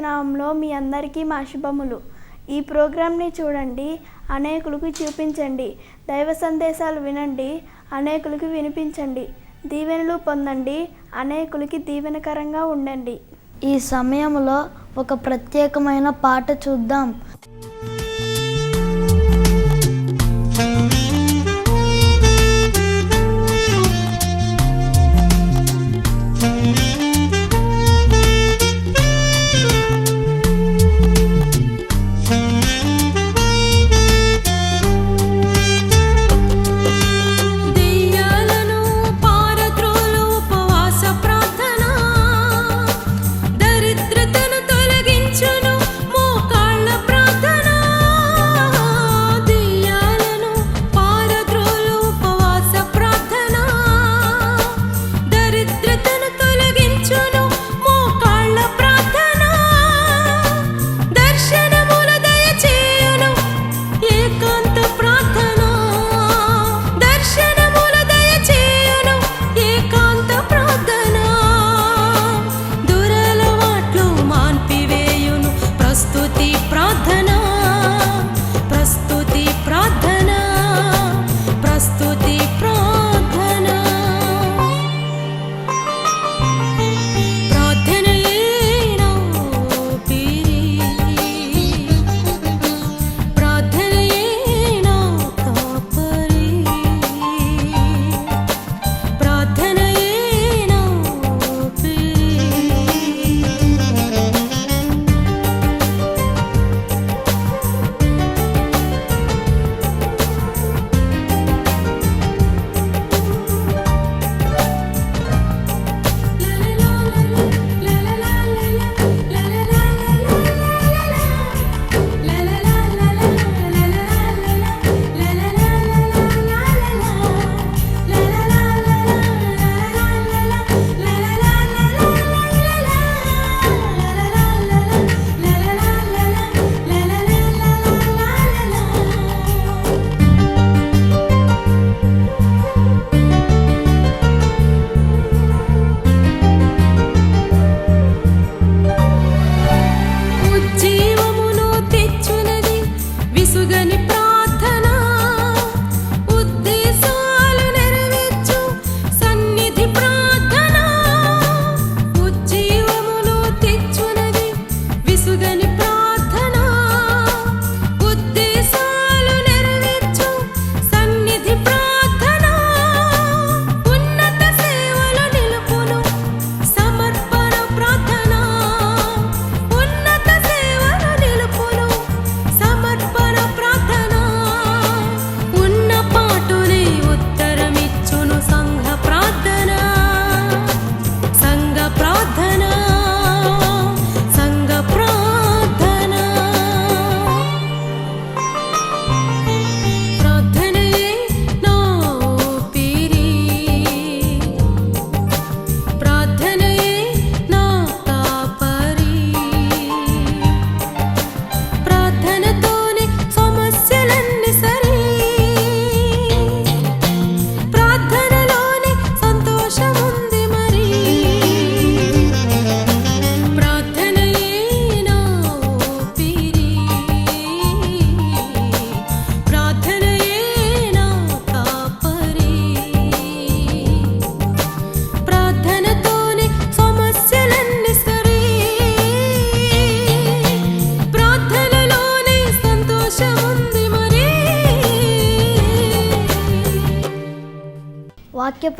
యేసుక్రీస్తు మీ అందరికీ మా శుభములు. ఈ ప్రోగ్రాంని చూడండి అనేకులకు చూపించండి. దైవ సందేశాలు వినండి అనేకులకు వినిపించండి. దీవెనలు పొందండి అనేకులకి దీవెనకరంగా ఉండండి. ఈ సమయంలో ఒక ప్రత్యేకమైన పాట చూద్దాం.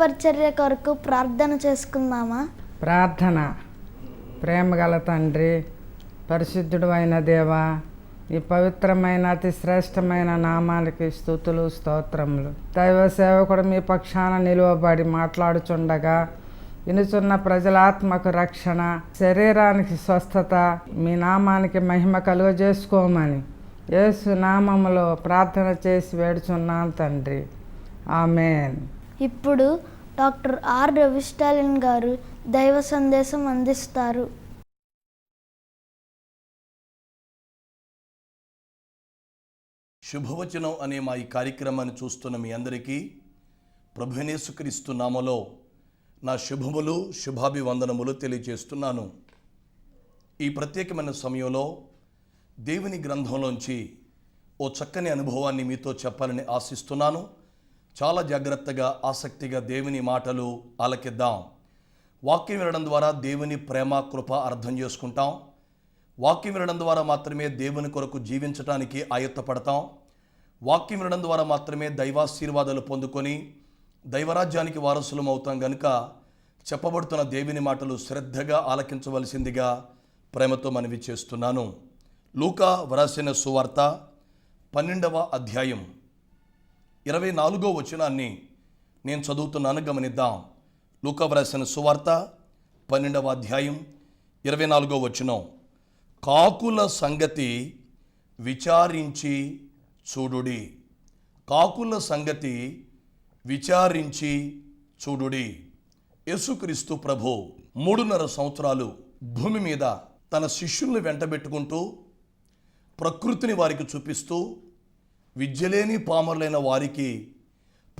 పరిచర్య కొరకు ప్రార్థన చేసుకుందామా? ప్రార్థన. ప్రేమగల తండ్రి పరిశుద్ధుడు అయిన దేవా ఈ పవిత్రమైన అతి శ్రేష్టమైన నామానికి స్థుతులు స్తోత్రములు. దైవ సేవకుడు మీ పక్షాన నిలువబడి మాట్లాడుచుండగా వినుచున్న ప్రజల ఆత్మకు రక్షణ శరీరానికి స్వస్థత మీ నామానికి మహిమ కలుగజేసుకోమని యేసు నామములో ప్రార్థన చేసి వేడుచున్నాను తండ్రి. ఆమెన్. ఇప్పుడు డాక్టర్ ఆర్ రవిస్టాలిన్ గారు దైవ సందేశం అందిస్తారు. శుభవచనం అనే మా ఈ కార్యక్రమాన్ని చూస్తున్న మీ అందరికీ ప్రభునేసుక్రీస్తు నామలో నా శుభములు శుభాభివందనములు తెలియజేస్తున్నాను. ఈ ప్రత్యేకమైన సమయంలో దేవుని గ్రంథంలోంచి ఓ చక్కని అనుభవాన్ని మీతో చెప్పాలని ఆశిస్తున్నాను. చాలా జాగ్రత్తగా ఆసక్తిగా దేవుని మాటలు ఆలకిద్దాం. వాక్యం వినడం ద్వారా దేవుని ప్రేమ కృప అర్థం చేసుకుంటాం. వాక్యం వినడం ద్వారా మాత్రమే దేవుని కొరకు జీవించడానికి ఆయత్తపడతాం. వాక్యం వినడం ద్వారా మాత్రమే దైవాశీర్వాదాలు పొందుకొని దైవరాజ్యానికి వారసులం అవుతాం గనుక చెప్పబడుతున్న దేవుని మాటలు శ్రద్ధగా ఆలకించవలసిందిగా ప్రేమతో మనవి చేస్తున్నాను. లూకా వ్రాసిన సువార్త పన్నెండవ అధ్యాయం. ఇరవై నాలుగో వచనాన్ని నేను చదువుతున్నాను గమనిద్దాం. లూకా వ్రాసిన సువార్త పన్నెండవ అధ్యాయం ఇరవై నాలుగో వచనం. కాకుల సంగతి విచారించి చూడుడి. కాకుల సంగతి విచారించి చూడుడి. యేసుక్రీస్తు ప్రభు మూడున్నర సంవత్సరాలు భూమి మీద తన శిష్యుల్ని వెంటబెట్టుకుంటూ ప్రకృతిని వారికి చూపిస్తూ విద్యలేని పామరులైన వారికి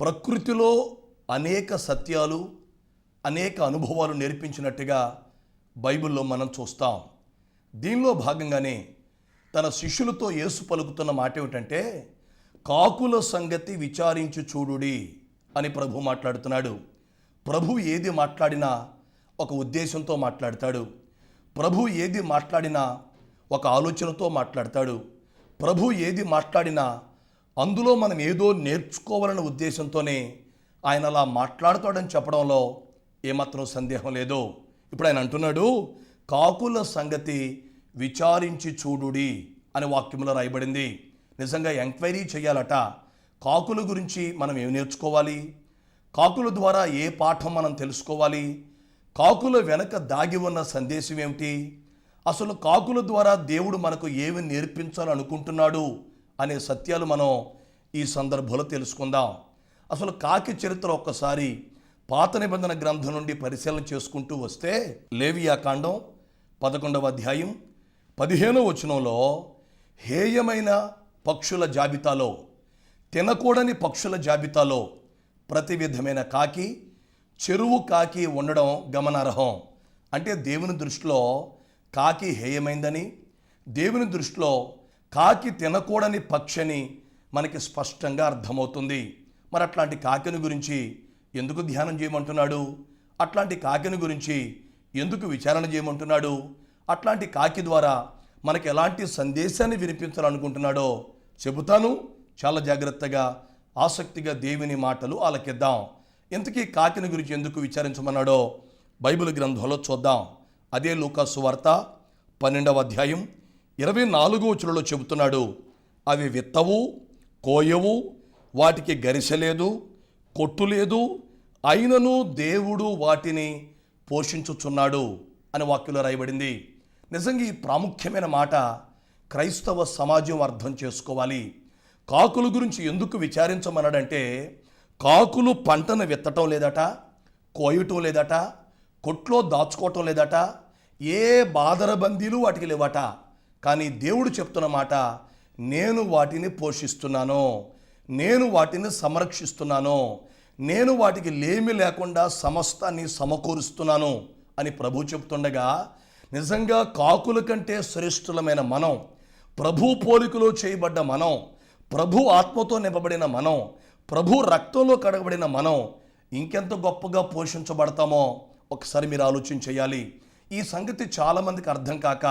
ప్రకృతిలో అనేక సత్యాలు అనేక అనుభవాలు నేర్పించినట్టుగా బైబిల్లో మనం చూస్తాం. దీనిలో భాగంగానే తన శిష్యులతో యేసు పలుకుతున్న మాట ఏమిటంటే కాకుల సంగతి విచారించి చూడుడి అని ప్రభు మాట్లాడుతున్నాడు. ప్రభు ఏది మాట్లాడినా ఒక ఉద్దేశంతో మాట్లాడతాడు. ప్రభు ఏది మాట్లాడినా ఒక ఆలోచనతో మాట్లాడతాడు. ప్రభు ఏది మాట్లాడినా అందులో మనం ఏదో నేర్చుకోవాలనే ఉద్దేశంతోనే ఆయన అలా మాట్లాడతాడని చెప్పడంలో ఏమాత్రం సందేహం లేదు. ఇప్పుడు ఆయన అంటున్నాడు కాకుల సంగతి విచారించి చూడుడి అనే వాక్యంలో రాయబడింది. నిజంగా ఎంక్వైరీ చేయాలట. కాకుల గురించి మనం ఏం నేర్చుకోవాలి? కాకుల ద్వారా ఏ పాఠం మనం తెలుసుకోవాలి? కాకుల వెనక దాగి ఉన్న సందేశం ఏమిటి? అసలు కాకుల ద్వారా దేవుడు మనకు ఏమి నేర్పించాలనుకుంటున్నాడు? అనే సత్యాలు మనం ఈ సందర్భంలో తెలుసుకుందాం. అసలు కాకి చరిత్ర ఒక్కసారి పాత నిబంధన గ్రంథం నుండి పరిశీలన చేసుకుంటూ వస్తే లేవియాకాండం పదకొండవ అధ్యాయం పదిహేనవ వచనంలో హేయమైన పక్షుల జాబితాలో తినకూడని పక్షుల జాబితాలో ప్రతి విధమైన కాకి చెరువు కాకి ఉండడం గమనార్హం. అంటే దేవుని దృష్టిలో కాకి హేయమైందని దేవుని దృష్టిలో కాకి తినకూడని పక్షని మనకి స్పష్టంగా అర్థమవుతుంది. మరి అట్లాంటి కాకిని గురించి ఎందుకు ధ్యానం చేయమంటున్నాడు? అట్లాంటి కాకిని గురించి ఎందుకు విచారణ చేయమంటున్నాడు? అట్లాంటి కాకి ద్వారా మనకి ఎలాంటి సందేశాన్ని వినిపించాలనుకుంటున్నాడో చెబుతాను. చాలా జాగ్రత్తగా ఆసక్తిగా దేవుని మాటలు ఆలకిద్దాం. ఇంతకీ కాకిని గురించి ఎందుకు విచారించమన్నాడో బైబిల్ గ్రంథంలో చూద్దాం. అదే లూకాసు వార్త పన్నెండవ అధ్యాయం ఇరవై నాలుగో వచనంలో చెబుతున్నాడు అవి విత్తవు కోయవు వాటికి గరిసె లేదు కొట్టు లేదు అయినను దేవుడు వాటిని పోషించుచున్నాడు అని వాక్యంలో రాయబడింది. నిజంగా ఈ ప్రాముఖ్యమైన మాట క్రైస్తవ సమాజం అర్థం చేసుకోవాలి. కాకుల గురించి ఎందుకు విచారించమన్నాడంటే కాకులు పంటను విత్తటం లేదట కోయటం లేదట కొట్లో దాచుకోవటం లేదట ఏ బాదరబందీలు వాటికి లేవట. కానీ దేవుడు చెప్తున్న మాట నేను వాటిని పోషిస్తున్నాను నేను వాటిని సంరక్షిస్తున్నాను నేను వాటికి లేమి లేకుండా సమస్తాన్ని సమకూరుస్తున్నాను అని ప్రభు చెప్తుండగా నిజంగా కాకుల కంటే శ్రేష్ఠులమైన మనం ప్రభు పోలికలో చేయబడ్డ మనం ప్రభు ఆత్మతో నింపబడిన మనం ప్రభు రక్తంలో కడగబడిన మనం ఇంకెంత గొప్పగా పోషించబడతామో ఒకసారి మీరు ఆలోచన చేయాలి. ఈ సంగతి చాలామందికి అర్థం కాక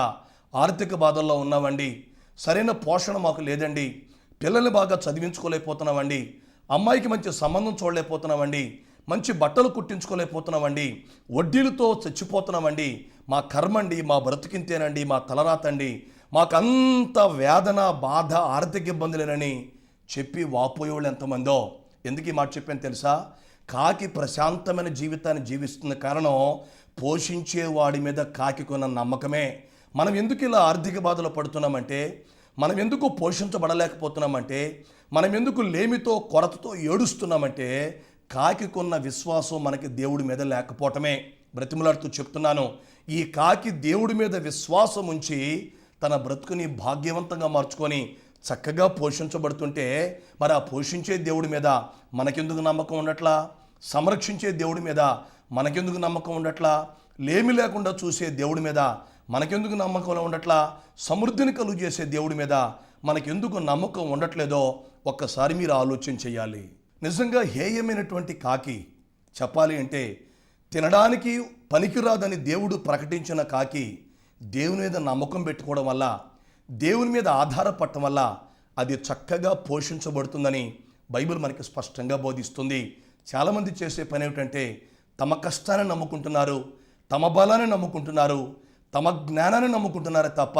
ఆర్థిక బాధల్లో ఉన్నామండి సరైన పోషణ మాకు లేదండి. పిల్లల్ని బాగా చదివించుకోలేకపోతున్నామండి అమ్మాయికి మంచి సంబంధం చూడలేకపోతున్నామండి మంచి బట్టలు కుట్టించుకోలేకపోతున్నామండి వడ్డీలతో చచ్చిపోతున్నామండి మా కర్మండి మా బ్రతికింతేనండి మా తలరాతండి. మాకంత వేదన బాధ ఆర్థిక ఇబ్బందులేనని చెప్పి వాపోయేవాళ్ళు ఎంతమందో. ఎందుకు ఈ మాట చెప్పాను తెలుసా? కాకి ప్రశాంతమైన జీవితాన్ని జీవిస్తున్న కారణం పోషించే వాడి మీద కాకి కొన్న నమ్మకమే. మనం ఎందుకు ఇలా ఆర్థిక బాధలు పడుతున్నామంటే మనం ఎందుకు పోషించబడలేకపోతున్నామంటే మనం ఎందుకు లేమితో కొరతతో ఏడుస్తున్నామంటే కాకికున్న విశ్వాసం మనకి దేవుడి మీద లేకపోవటమే. బ్రతిమలాడుతూ చెప్తున్నాను ఈ కాకి దేవుడి మీద విశ్వాసం ఉంచి తన బ్రతుకుని భాగ్యవంతంగా మార్చుకొని చక్కగా పోషించబడుతుంటే మరి ఆ పోషించే దేవుడి మీద మనకెందుకు నమ్మకం ఉండట్లా? సంరక్షించే దేవుడి మీద మనకెందుకు నమ్మకం ఉండట్లా? లేమి లేకుండా చూసే దేవుడి మీద మనకెందుకు నమ్మకం ఉండట్లా? సమృద్ధిని కలుగు చేసే దేవుడి మీద మనకెందుకు నమ్మకం ఉండట్లేదో ఒక్కసారి మీరు ఆలోచన చేయాలి. నిజంగా హేయమైనటువంటి కాకి చెప్పాలి అంటే తినడానికి పనికిరాదని దేవుడు ప్రకటించిన కాకి దేవుని మీద నమ్మకం పెట్టుకోవడం వల్ల దేవుని మీద ఆధారపడటం వల్ల అది చక్కగా పోషించబడుతుందని బైబిల్ మనకి స్పష్టంగా బోధిస్తుంది. చాలామంది చేసే పని ఏమిటంటే తమ కష్టాన్ని నమ్ముకుంటున్నారు తమ బలాన్ని నమ్ముకుంటున్నారు తమ జ్ఞానాన్ని నమ్ముకుంటున్నారే తప్ప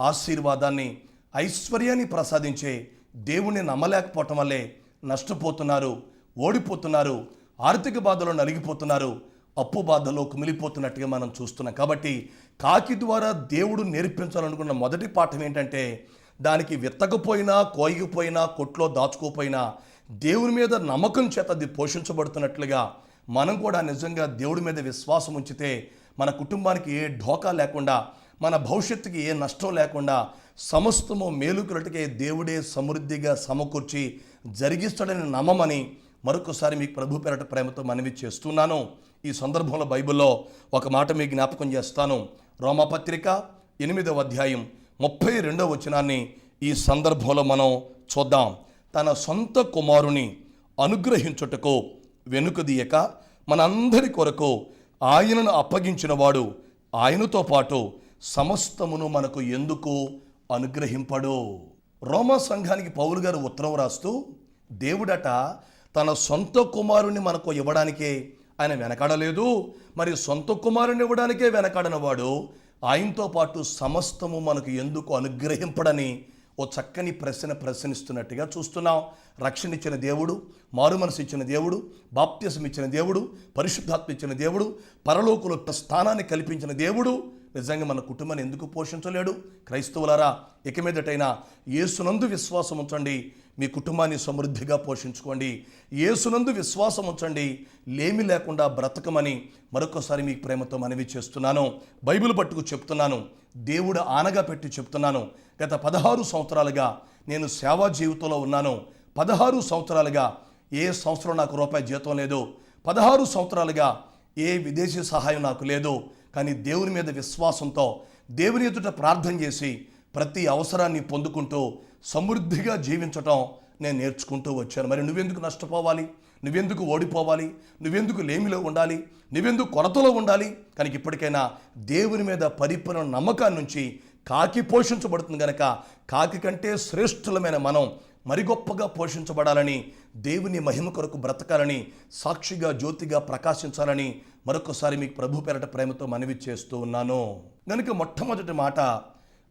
ఆశీర్వాదాన్ని ఐశ్వర్యాన్ని ప్రసాదించే దేవుణ్ణి నమ్మలేకపోవటం వల్లే నష్టపోతున్నారు ఓడిపోతున్నారు ఆర్థిక బాధలో నలిగిపోతున్నారు అప్పు బాధలో కుమిలిపోతున్నట్టుగా మనం చూస్తున్నాం. కాబట్టి కాకి ద్వారా దేవుడు నేర్పించాలనుకున్న మొదటి పాఠం ఏంటంటే దానికి విత్తకపోయినా కోయకపోయినా కొట్లో దాచుకోపోయినా దేవుని మీద నమ్మకం చేత అది పోషించబడుతున్నట్లుగా మనం కూడా నిజంగా దేవుడి మీద విశ్వాసం ఉంచితే మన కుటుంబానికి ఏ ఢోకా లేకుండా మన భవిష్యత్తుకి ఏ నష్టం లేకుండా సమస్తము మేలుకులటికే దేవుడే సమృద్ధిగా సమకూర్చి జరిగిస్తాడని నమ్మమని మరొకసారి మీకు ప్రభు పేరట ప్రేమతో మనవి చేస్తున్నాను. ఈ సందర్భంలో బైబిల్లో ఒక మాట మీకు జ్ఞాపకం చేస్తాను. రోమపత్రిక ఎనిమిదవ అధ్యాయం ముప్పై రెండవ వచనాన్ని ఈ సందర్భంలో మనం చూద్దాం. తన సొంత కుమారుని అనుగ్రహించుటకు వెనుకదీయక మనందరి కొరకు ఆయనను అప్పగించినవాడు ఆయనతో పాటు సమస్తమును మనకు ఎందుకు అనుగ్రహింపడు? రోమా సంఘానికి పౌలు గారు ఉత్తరం రాస్తూ దేవుడట తన సొంత కుమారుని మనకు ఇవ్వడానికే ఆయన వెనకాడలేదు. మరి సొంత కుమారుని ఇవ్వడానికే వెనకాడనవాడు. ఆయనతో పాటు సమస్తము మనకు ఎందుకు అనుగ్రహింపడని ఓ చక్కని ప్రశ్న ప్రశ్నిస్తున్నట్టుగా చూస్తున్నాం. రక్షణ ఇచ్చిన దేవుడు మారు మనసు ఇచ్చిన దేవుడు బాప్త్యసం ఇచ్చిన దేవుడు పరిశుద్ధాత్మ ఇచ్చిన దేవుడు పరలోకుల స్థానాన్ని కల్పించిన దేవుడు నిజంగా మన కుటుంబాన్ని ఎందుకు పోషించలేడు? క్రైస్తవులారా ఇక మీదటైనా యేసునందు విశ్వాసం ఉంచండి. మీ కుటుంబాన్ని సమృద్ధిగా పోషించుకోండి. యేసునందు విశ్వాసం ఉంచండి. లేమి లేకుండా బ్రతకమని మరొకసారి మీకు ప్రేమతో మనవి చేస్తున్నాను. బైబిల్ పట్టుకు చెప్తున్నాను. దేవుడు ఆనగా పెట్టి చెప్తున్నాను. గత పదహారు సంవత్సరాలుగా నేను సేవా జీవితంలో ఉన్నాను. పదహారు సంవత్సరాలుగా ఏ సంవత్సరం నాకు రూపాయి జీతం లేదు. పదహారు సంవత్సరాలుగా ఏ విదేశీ సహాయం నాకు లేదు. కానీ దేవుని మీద విశ్వాసంతో దేవుని ఎదుట ప్రార్థన చేసి ప్రతి అవసరాన్ని పొందుకుంటూ సమృద్ధిగా జీవించటం నేను నేర్చుకుంటూ వచ్చాను. మరి నువ్వెందుకు నష్టపోవాలి? నువ్వెందుకు ఓడిపోవాలి? నువ్వెందుకు లేమిలో ఉండాలి? నువ్వెందుకు కొరతలో ఉండాలి? కానీ ఇప్పటికైనా దేవుని మీద పరిపూర్ణ నమ్మకాన్ని నుంచి కాకి పోషించబడుతుంది కనుక కాకి కంటే శ్రేష్ఠులమైన మనం మరి గొప్పగా పోషించబడాలని దేవుని మహిమ కొరకు బ్రతకాలని సాక్షిగా జ్యోతిగా ప్రకాశించాలని మరొకసారి మీకు ప్రభు పేరట ప్రేమతో మనవి చేస్తూ ఉన్నాను. కనుక మొట్టమొదటి మాట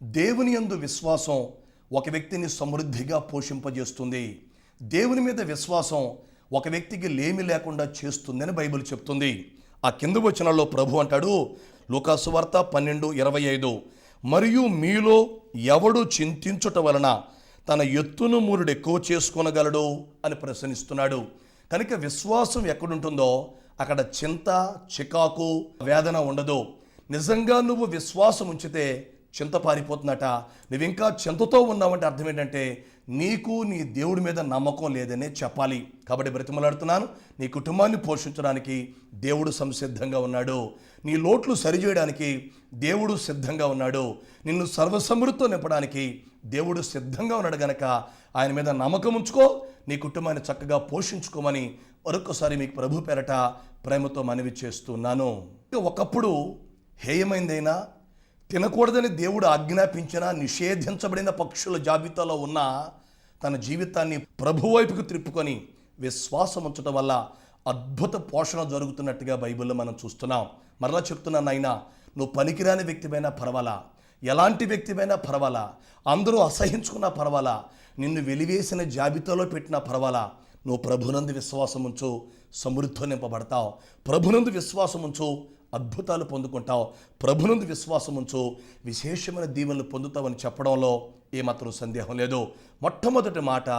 దేవుని యందు విశ్వాసం ఒక వ్యక్తిని సమృద్ధిగా పోషింపజేస్తుంది. దేవుని మీద విశ్వాసం ఒక వ్యక్తికి లేమి లేకుండా చేస్తుందని బైబిల్ చెప్తుంది. ఆ కింద వచనంలో ప్రభు అంటాడు లూకాసు వార్త పన్నెండు ఇరవై ఐదు మరియు మీలో ఎవడు చింతించుట వలన తన ఎత్తును మూరుడు ఎక్కువ చేసుకొనగలడు అని ప్రశ్నిస్తున్నాడు. కనుక విశ్వాసం ఎక్కడుంటుందో అక్కడ చింత చికాకు వేదన ఉండదు. నిజంగా నువ్వు విశ్వాసం ఉంచితే చింత పారిపోతుందట. నువ్వు ఇంకా చింతతో ఉన్నావంటే అర్థం ఏంటంటే నీకు నీ దేవుడి మీద నమ్మకం లేదనే చెప్పాలి. కాబట్టి బ్రతిమలాడుతున్నాను. నీ కుటుంబాన్ని పోషించడానికి దేవుడు సంసిద్ధంగా ఉన్నాడు. నీ లోట్లు సరిచేయడానికి దేవుడు సిద్ధంగా ఉన్నాడు. నిన్ను సర్వసమృద్ధితో నింపడానికి దేవుడు సిద్ధంగా ఉన్నాడు గనక ఆయన మీద నమ్మకం ఉంచుకో నీ కుటుంబాన్ని చక్కగా పోషించుకోమని మరొకసారి మీకు ప్రభు పేరట ప్రేమతో మనవి చేస్తున్నాను. ఒకప్పుడు హేయమైందైనా తినకూడదని దేవుడు ఆజ్ఞాపించిన నిషేధించబడిన పక్షుల జాబితాలో ఉన్న తన జీవితాన్ని ప్రభు వైపుకు త్రిప్పుకొని విశ్వాసం ఉంచడం వల్ల అద్భుత పోషణ జరుగుతున్నట్టుగా బైబిల్లో మనం చూస్తున్నాం. మరలా చెప్తున్నాను నాయన నువ్వు పనికిరాని వ్యక్తిమైనా పర్వాలా? ఎలాంటి వ్యక్తిమైనా పర్వాలా? అందరూ అసహించుకున్నా పర్వాలా? నిన్ను వెలివేసిన జాబితాలో పెట్టినా పర్వాలా? నువ్వు ప్రభునందు విశ్వాసం ఉంచు సమృద్ధితో నింపబడతావు. ప్రభునందు విశ్వాసం ఉంచు అద్భుతాలు పొందుకుంటావు. ప్రభునందు విశ్వాసం ఉంచు విశేషమైన దీవెనలు పొందుతావని చెప్పడంలో ఏమాత్రం సందేహం లేదు. మొట్టమొదటి మాట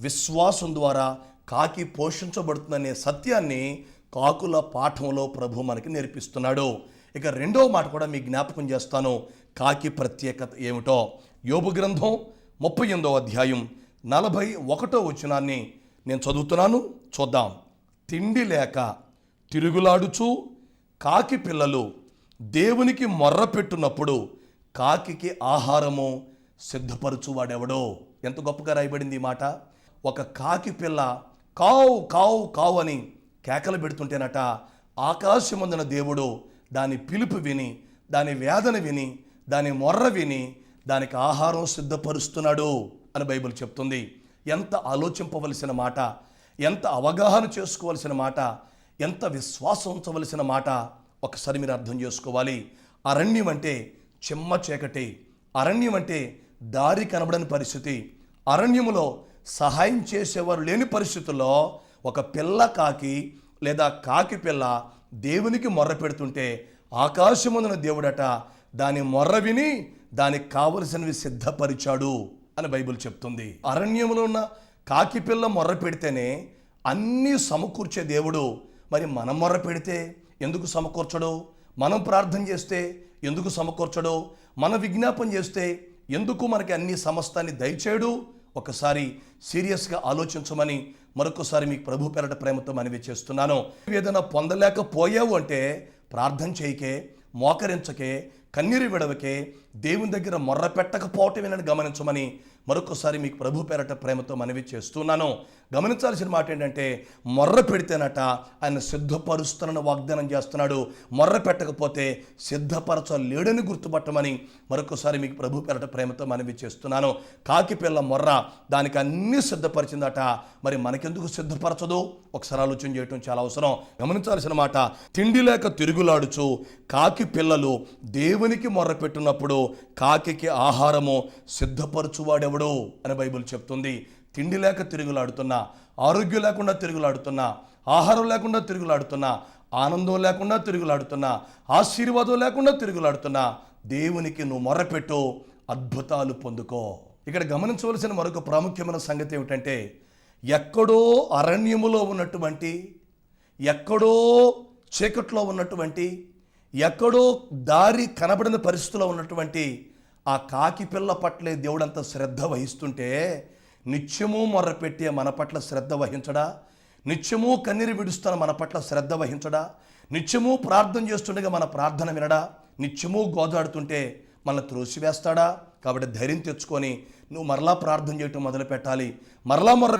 విశ్వాసం ద్వారా కాకి పోషించబడుతుందనే సత్యాన్ని కాకుల పాఠంలో ప్రభు మనకి నేర్పిస్తున్నాడు. ఇక రెండో మాట కూడా మీ జ్ఞాపకం చేస్తాను. కాకి ప్రత్యేకత ఏమిటో? యోబు గ్రంథం ముప్పై ఎనిమిదో అధ్యాయం నలభై ఒకటో వచనాన్ని నేను చదువుతున్నాను. చూద్దాం. తిండి లేక తిరుగులాడుచు కాకి పిల్లలు దేవునికి మొర్ర పెట్టున్నప్పుడు కాకికి ఆహారము సిద్ధపరచువాడెవడో? ఎంత గొప్పగా రాయబడింది ఈ మాట. ఒక కాకి పిల్ల కావు కావు కావు అని కేకలు పెడుతుంటేనట ఆకాశమందున దేవుడు దాని పిలుపు విని దాని వేదన విని దాని మొర్ర విని దానికి ఆహారం సిద్ధపరుస్తున్నాడు అని బైబిల్ చెప్తుంది. ఎంత ఆలోచింపవలసిన మాట ఎంత అవగాహన చేసుకోవలసిన మాట ఎంత విశ్వాసం ఉంచవలసిన మాట ఒకసారి మీరు అర్థం చేసుకోవాలి. అరణ్యం అంటే చిమ్మ చీకటి అరణ్యం అంటే దారి కనబడని పరిస్థితి. అరణ్యములో సహాయం చేసేవారు లేని పరిస్థితుల్లో ఒక పిల్ల కాకి లేదా కాకి పిల్ల దేవునికి మొర్ర పెడుతుంటే ఆకాశముందున దేవుడట దాని మొర్ర విని దానికి కావలసినవి సిద్ధపరిచాడు అని బైబిల్ చెప్తుంది. అరణ్యంలో ఉన్న కాకి పిల్ల మొర్ర పెడితేనే అన్నీ సమకూర్చే దేవుడు. మరి మనం మొర్ర పెడితే ఎందుకు సమకూర్చడు? మనం ప్రార్థన చేస్తే ఎందుకు సమకూర్చడు? మన విజ్ఞాపం చేస్తే ఎందుకు మనకి అన్ని సమస్తాన్ని దయచేయడు? ఒకసారి సీరియస్గా ఆలోచించమని మరొకసారి మీకు ప్రభు పెరట ప్రేమతో మనవి చేస్తున్నాను. ఏదైనా పొందలేకపోయావు అంటే ప్రార్థన చేయకే మోకరించకే కన్నీరు విడవకే దేవుని దగ్గర మొర్ర పెట్టకపోవటమేనని గమనించమని మరొకసారి మీకు ప్రభు పేరట ప్రేమతో మనవి చేస్తున్నాను. గమనించాల్సిన మాట ఏంటంటే మొర్ర పెడితేనట ఆయన సిద్ధపరుస్తానని వాగ్దానం చేస్తున్నాడు. మొర్ర పెట్టకపోతే సిద్ధపరచలేడని గుర్తుపట్టమని మరొకసారి మీకు ప్రభు పేరట ప్రేమతో మనవి చేస్తున్నాను. కాకి పిల్ల మొర్ర దానికి అన్ని సిద్ధపరిచిందట. మరి మనకెందుకు సిద్ధపరచదు? ఒకసారి ఆలోచన చేయటం చాలా అవసరం. గమనించాల్సిన మాట తిండి లేక తిరుగులాడుచు కాకి పిల్లలు దేవుని దేవునికి మొర్రపెట్టినప్పుడు కాకి కాకికి ఆహారము సిద్ధపరచువాడెవడు అని బైబిల్ చెప్తుంది. తిండి లేక తిరుగులాడుతున్నా ఆరోగ్యం లేకుండా తిరుగులాడుతున్నా ఆహారం లేకుండా తిరుగులాడుతున్నా ఆనందం లేకుండా తిరుగులాడుతున్నా ఆశీర్వాదం లేకుండా తిరుగులాడుతున్నా దేవునికి నువ్వు మొర్రపెట్టు అద్భుతాలు పొందుకో. ఇక్కడ గమనించవలసిన మరొక ప్రాముఖ్యమైన సంగతి ఏమిటంటే ఎక్కడో అరణ్యములో ఉన్నటువంటి ఎక్కడో చీకట్లో ఉన్నటువంటి ఎక్కడో దారి కనబడిన పరిస్థితిలో ఉన్నటువంటి ఆ కాకి పిల్ల పట్లే దేవుడంత శ్రద్ధ వహిస్తుంటే నిత్యము మొర్రపెట్టే మన పట్ల శ్రద్ధ వహించడా? నిత్యము కన్నీరు విడుస్తున్న మన పట్ల శ్రద్ధ వహించడా? నిత్యము ప్రార్థన చేస్తుండగా మన ప్రార్థన వినడా? నిత్యము గోదాడుతుంటే మనల్ని త్రోసివేస్తాడా? కాబట్టి ధైర్యం తెచ్చుకొని నువ్వు మరలా ప్రార్థన చేయటం మొదలు పెట్టాలి మరలా మొర్ర